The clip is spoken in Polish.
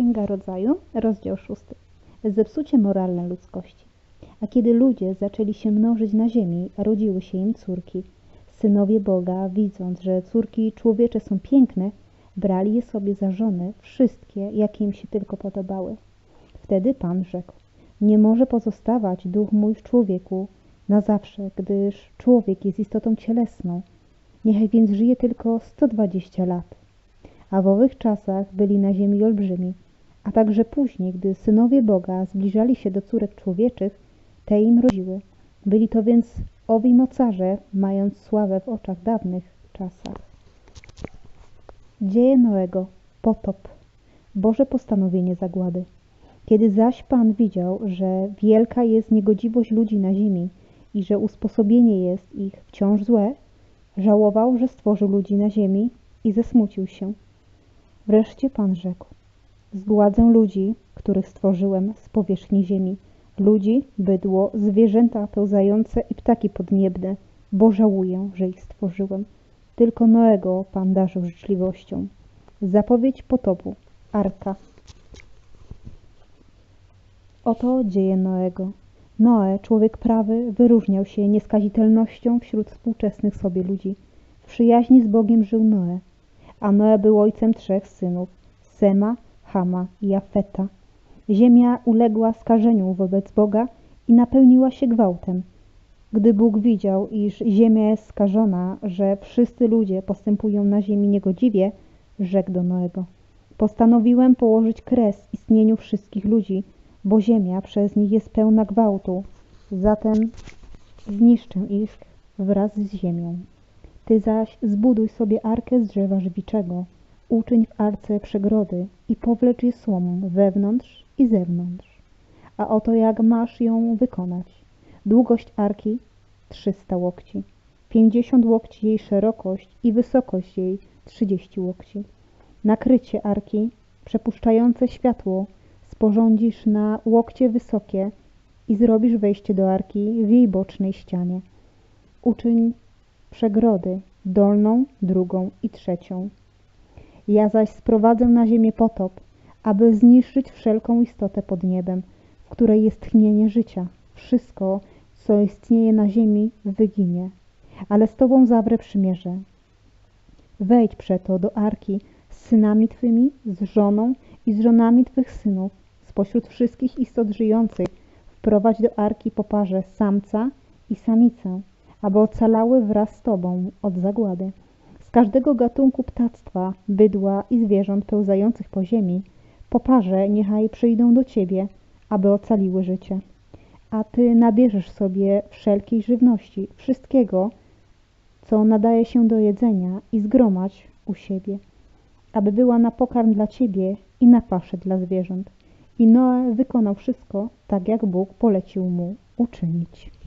Księga Rodzaju, rozdział 6. Zepsucie moralne ludzkości. A kiedy ludzie zaczęli się mnożyć na ziemi, rodziły się im córki. Synowie Boga, widząc, że córki człowiecze są piękne, brali je sobie za żony, wszystkie, jakie im się tylko podobały. Wtedy Pan rzekł, nie może pozostawać duch mój w człowieku na zawsze, gdyż człowiek jest istotą cielesną. Niechaj więc żyje tylko 120 lat a w owych czasach byli na ziemi olbrzymi, a także później, gdy synowie Boga zbliżali się do córek człowieczych, te im rodziły. Byli to więc owi mocarze, mając sławę w oczach dawnych czasach. Dzieje Noego, potop, Boże postanowienie zagłady. Kiedy zaś Pan widział, że wielka jest niegodziwość ludzi na ziemi i że usposobienie jest ich wciąż złe, żałował, że stworzył ludzi na ziemi i zesmucił się. Wreszcie Pan rzekł, zgładzę ludzi, których stworzyłem z powierzchni ziemi, ludzi, bydło, zwierzęta pełzające i ptaki podniebne, bo żałuję, że ich stworzyłem. Tylko Noego Pan darzył życzliwością. Zapowiedź potopu. Arka. Oto dzieje Noego. Noe, człowiek prawy, wyróżniał się nieskazitelnością wśród współczesnych sobie ludzi. W przyjaźni z Bogiem żył Noe a Noe był ojcem trzech synów, Sema, Hama i Jafeta. Ziemia uległa skażeniu wobec Boga i napełniła się gwałtem. Gdy Bóg widział, iż ziemia jest skażona, że wszyscy ludzie postępują na ziemi niegodziwie, rzekł do Noego. Postanowiłem położyć kres istnieniu wszystkich ludzi, bo ziemia przez nich jest pełna gwałtu. Zatem zniszczę ich wraz z ziemią. Ty zaś zbuduj sobie arkę z drzewa żywiczego, uczyń w arce przegrody i powlecz je słomą wewnątrz i zewnątrz. A oto jak masz ją wykonać. Długość arki 300 łokci, 50 łokci jej szerokość i wysokość jej 30 łokci. Nakrycie arki przepuszczające światło sporządzisz na łokcie wysokie i zrobisz wejście do arki w jej bocznej ścianie. Uczyń przegrody, dolną, drugą i trzecią. Ja zaś sprowadzę na ziemię potop, aby zniszczyć wszelką istotę pod niebem, w której jest tchnienie życia. Wszystko, co istnieje na ziemi, wyginie. Ale z Tobą zawrę przymierze. Wejdź przeto do arki z synami Twymi, z żoną i z żonami Twych synów, spośród wszystkich istot żyjących, wprowadź do arki po parze samca i samicę, aby ocalały wraz z Tobą od zagłady. Z każdego gatunku ptactwa, bydła i zwierząt pełzających po ziemi, po parze niechaj przyjdą do Ciebie, aby ocaliły życie. A Ty nabierzesz sobie wszelkiej żywności, wszystkiego, co nadaje się do jedzenia i zgromadź u siebie, aby była na pokarm dla Ciebie i na paszę dla zwierząt. I Noe wykonał wszystko, tak jak Bóg polecił mu uczynić.